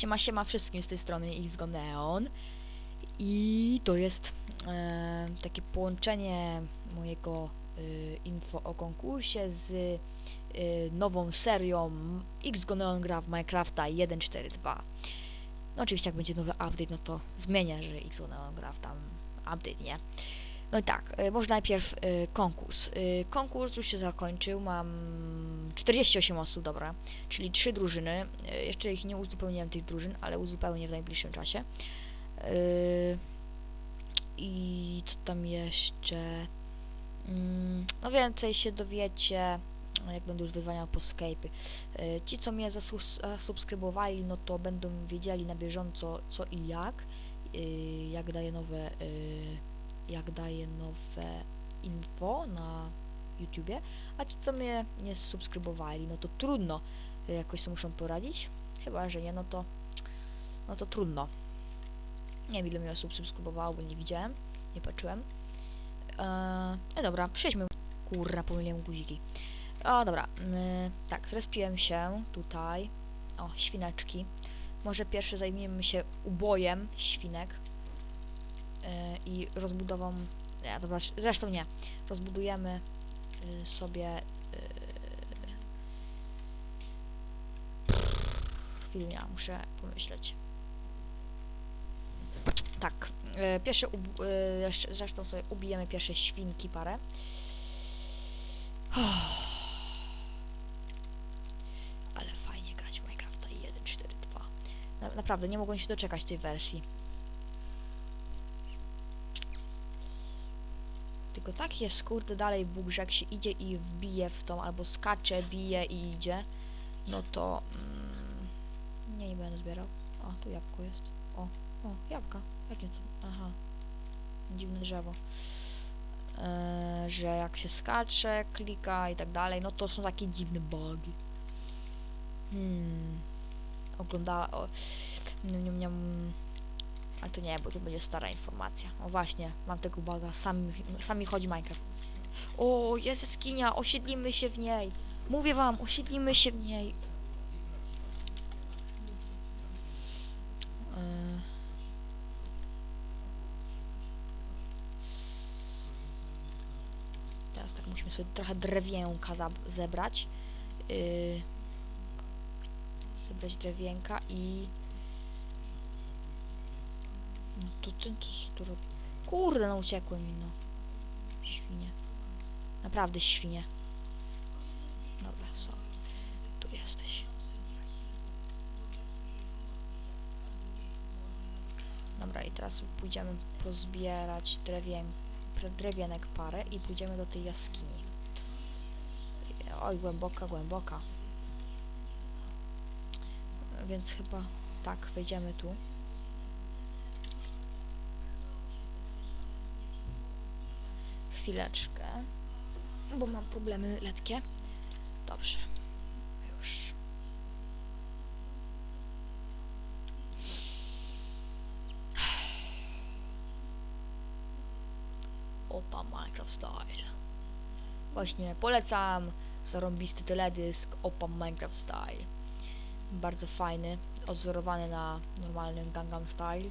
Siema, siema wszystkim z tej strony Xgo Neon. I to jest e, takie połączenie mojego y, info o konkursie z nową serią Xgo Neon gra w Minecrafta 1.4.2 No oczywiście jak będzie nowy update, no to zmienię, że Xgo Neon gra w tam update, nie? No i tak, y, może najpierw y, konkurs. Y, konkurs już się zakończył, mam 48 osób, dobra, czyli 3 drużyny. Y, jeszcze ich nie uzupełniłem tych drużyn, ale uzupełnię w najbliższym czasie. Y, I co tam jeszcze? Mm, No więcej się dowiecie, jak będę już wyzwania po Skype'y. Y, Ci, co mnie zasubskrybowali, no to będą wiedzieli na bieżąco co i jak. Y, Jak daję nowe jak daję nowe info na YouTubie, a ci co mnie nie subskrybowali, no to trudno, jakoś sobie muszą poradzić, chyba, że nie, no to no to trudno. Nie wiem ile mnie osób subskrybowało, bo nie widziałem, nie patrzyłem. Eee, no dobra, przejdźmy. Kurra, pomyliłem guziki. O, dobra, yy, tak, zrespiłem się tutaj. O, świneczki. Może pierwszy zajmiemy się ubojem świnek e, i rozbudową. Nie, dobra, sz- zresztą nie. Rozbudujemy y, sobie. y, Chwilę, muszę pomyśleć. Tak, y, pierwsze. y, jeszcze- Zresztą sobie ubijemy pierwsze świnki parę. Ale naprawdę, nie mogłem się doczekać tej wersji. Tylko tak jest, kurde, dalej Bóg, że jak się idzie i wbije w tą, albo skacze, bije i idzie, no to... Mm, nie, nie będę zbierał. O, tu jabłko jest. O, o, jabłka. Jakie tu? Aha. Dziwne drzewo. Eee, że jak się skacze, klika i tak dalej, no to są takie dziwne bugi. Hmm. Oglądała... O, niam, niam, niam. Ale to nie, bo to będzie stara informacja. O właśnie, mam tego baga, sam, sam mi chodzi Minecraft. O, jest jaskinia, osiedlimy się w niej. Mówię wam, osiedlimy się w niej. Yy. Teraz tak musimy sobie trochę drewienka zebrać. Yy. Zebrać drewienka i... No to ty co tu robi? Kurde, no uciekły mi, no. Świnie. Naprawdę świnie. Dobra, są. Tu jesteś. Dobra, i teraz pójdziemy pozbierać drewien, drewienek parę i pójdziemy do tej jaskini. Oj, głęboka, głęboka. Więc chyba tak, wejdziemy tu. Chwileczkę, bo mam problemy letkie. Dobrze, już. Opa Minecraft Style. Właśnie, polecam zarąbisty teledysk Opa Minecraft Style. Bardzo fajny, odzorowany na normalnym Gangnam Style.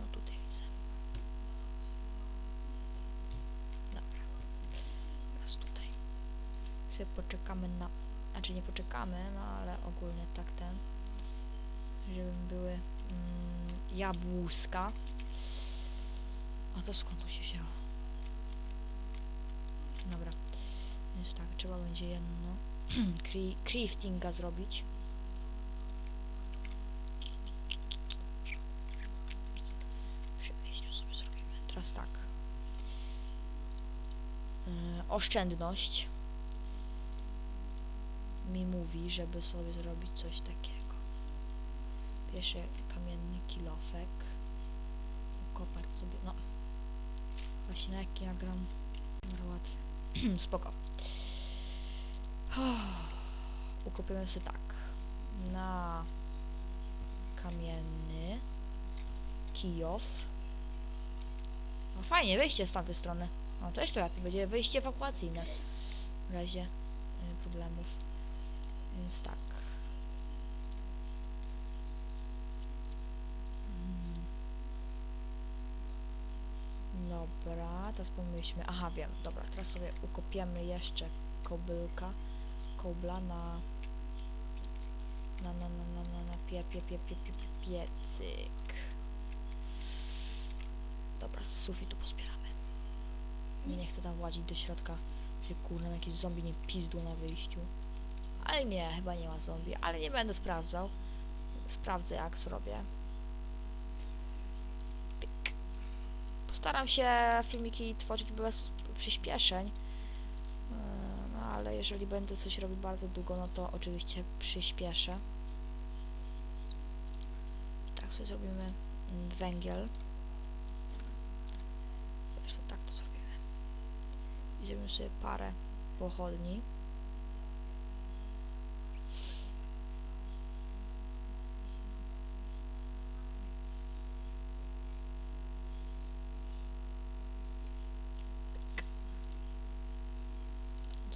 No tutaj widzę. Dobra. Teraz tutaj. Sobie poczekamy na... Znaczy nie poczekamy, no ale ogólnie tak ten. Żeby były mm, jabłuska. A to skąd to się wzięło? Dobra. Więc tak, trzeba będzie jedno craftinga zrobić. Teraz tak. Yy, oszczędność mi mówi, żeby sobie zrobić coś takiego. Pierwszy kamienny kilofek. Ukopać sobie, no. Właśnie na jaki nagram. Może łatwiej. Spoko. Ukopiemy sobie tak. Na kamienny kijow. No fajnie, wejście z tamtej strony. No to jeszcze lepiej, będzie wyjście ewakuacyjne. W razie y, problemów. Więc tak. Mm. Dobra, teraz pomyślmy. Aha, wiem, dobra, teraz sobie ukopiemy jeszcze kobylka, kobla na na na na na na, na pie, pie, pie, pie, pie, piecyk. Dobra, z sufitu pospieramy. Nie chcę tam włazić do środka, że kurna jakieś zombie nie pizdło na wyjściu. Ale nie, chyba nie ma zombie, ale nie będę sprawdzał. Sprawdzę jak zrobię. Pyk. Postaram się filmiki tworzyć bez przyspieszeń. Yy, No ale jeżeli będę coś robił bardzo długo, no to oczywiście przyspieszę. I tak sobie zrobimy mm, węgiel. Zresztą tak to zrobimy. I zrobimy sobie parę pochodni.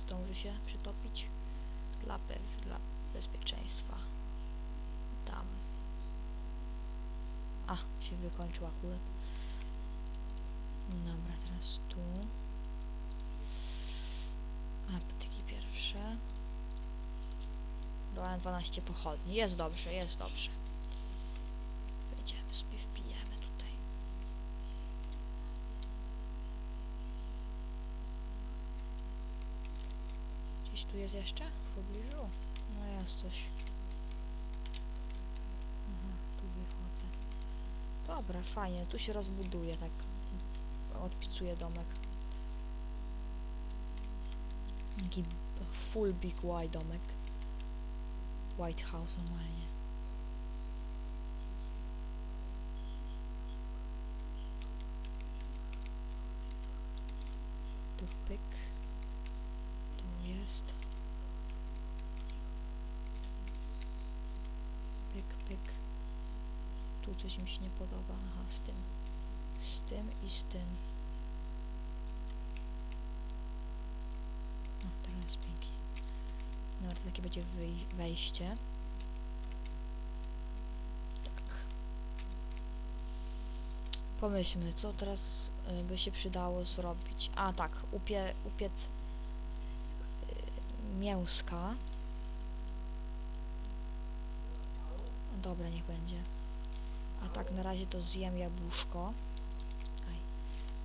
zdąży się przytopić dla, dla bezpieczeństwa. Tam. A, się wykończył akurat. Dobra, teraz tu. A, patyki pierwsze. Dałem 12 pochodni. Jest dobrze, jest dobrze. Wejdziemy sobie, wbijemy tutaj. Gdzieś tu jest jeszcze? W pobliżu? No jest coś. Aha, tu wychodzę. Dobra, fajnie. Tu się rozbuduje tak. Odpicuje domek. Taki full big white domek. White House normalnie. Tu pyk. Tu jest. Pyk, pyk. Tu coś mi się nie podoba. Aha, z tym. Z tym i z tym. Jest pięknie. No, to takie będzie wejście. Tak. Pomyślmy, co teraz y, by się przydało zrobić. A tak, upie, upiec y, mięska. Dobra, niech będzie. A tak, na razie to zjem jabłuszko. Aj.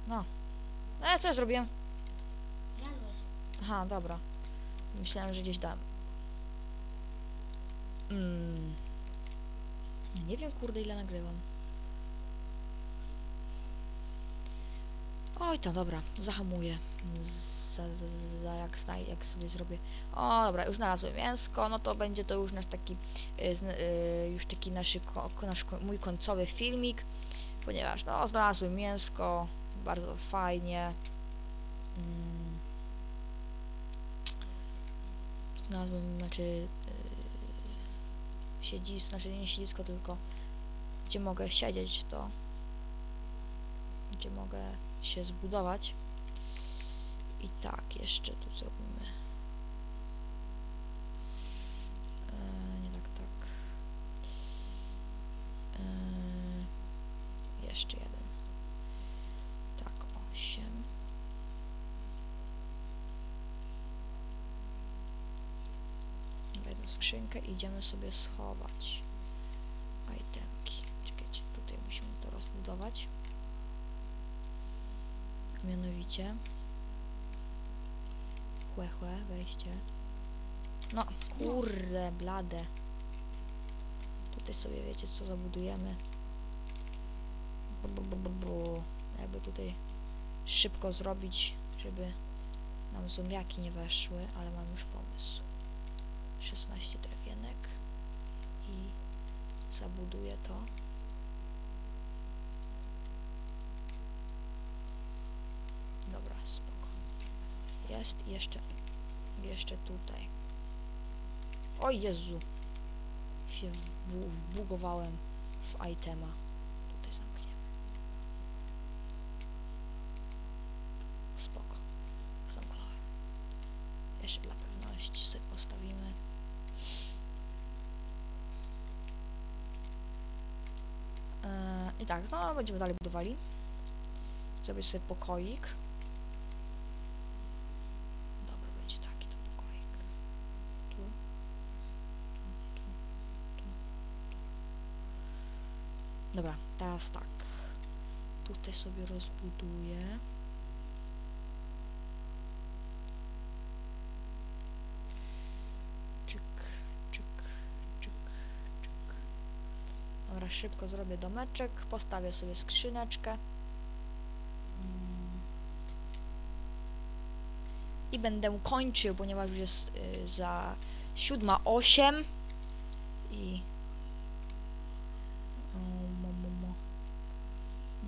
No. No ja co ja zrobiłem? Aha, dobra. Myślałem, że gdzieś dam. Mm. Nie wiem, kurde, ile nagrywam. Oj, to dobra, zahamuję. Za, jak, znaj, jak sobie zrobię. O, dobra, już znalazłem mięsko, no to będzie to już nasz taki, y, y, już taki nasz, ko, nasz mój końcowy filmik, ponieważ no, znalazłem mięsko, bardzo fajnie. Mm. Znalazłem, znaczy yy, siedzisko, znaczy nie siedzisko, tylko gdzie mogę siedzieć, to gdzie mogę się zbudować. I tak, jeszcze tu zrobimy. Yy, nie tak, tak. Yy, jeszcze jeden. Tak, osiem. Wejdę w skrzynkę i idziemy sobie schować itemki. Czekajcie, tutaj musimy to rozbudować. Mianowicie Chłe, chłe, wejście. No, kurde, blade. Tutaj sobie wiecie co zabudujemy. Bu, bu, bu, bu. Jakby tutaj szybko zrobić, żeby nam zombiaki nie weszły, ale mam już pomysł. 16 drewienek i zabuduję to. Dobra, spoko. Jest jeszcze, jeszcze tutaj. O Jezu! Się wbu- wbugowałem w itema. Tutaj zamkniemy. Spoko. Zamknąłem. Jeszcze dla pewności sobie postawimy. I tak, no będziemy dalej budowali. Zrobię sobie pokoik. Dobra, będzie taki to pokoik. Tu. Tu, tu, tu, tu. Dobra, teraz tak. Tutaj sobie rozbuduję. Szybko zrobię domeczek, postawię sobie skrzyneczkę. Mm. I będę kończył, ponieważ już jest y, za siódma osiem i mo, mo, mo.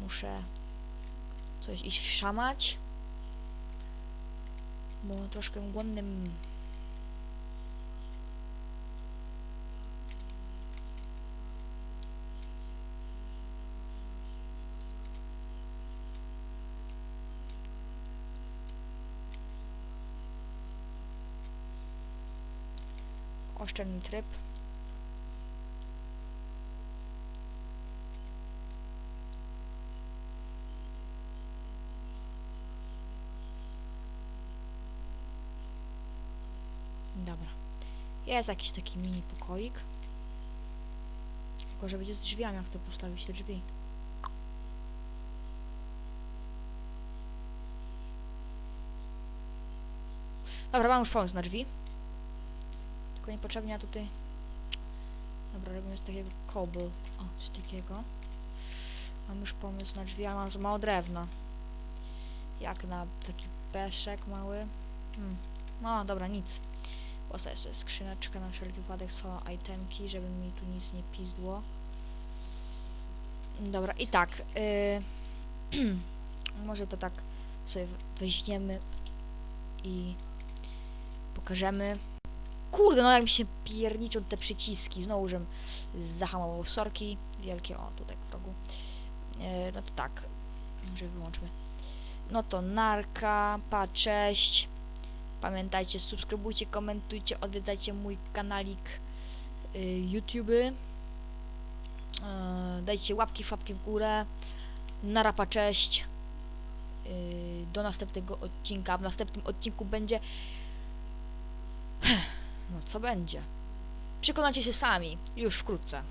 muszę coś iść szamać, bo troszkę głodnym oszczędny tryb. Dobra. Jest jakiś taki mini pokoik. Tylko, że będzie z drzwiami, jak to postawić te drzwi. Dobra, mam już pomysł na drzwi. Tylko niepotrzebnie tutaj... Dobra, robimy z takiego cobble. O, coś takiego. Mam już pomysł na drzwi, ale mam za mało drewna. Jak na taki peszek mały. Hmm. No, dobra, nic. Postawię sobie skrzyneczkę na wszelki wypadek są itemki, żeby mi tu nic nie pizdło. Dobra, i tak. y, może to tak sobie weźmiemy i pokażemy. Kurde, no jak mi się pierniczą te przyciski. Znowu, żem zahamował sorki. Wielkie, o, tutaj w rogu. E, no to tak. Może wyłączmy. No to narka, pa, cześć. Pamiętajcie, subskrybujcie, komentujcie, odwiedzajcie mój kanalik y, YouTube. Y, dajcie łapki, łapki w górę. Narapa, cześć. Y, do następnego odcinka. W następnym odcinku będzie no co będzie? Przekonacie się sami, już wkrótce.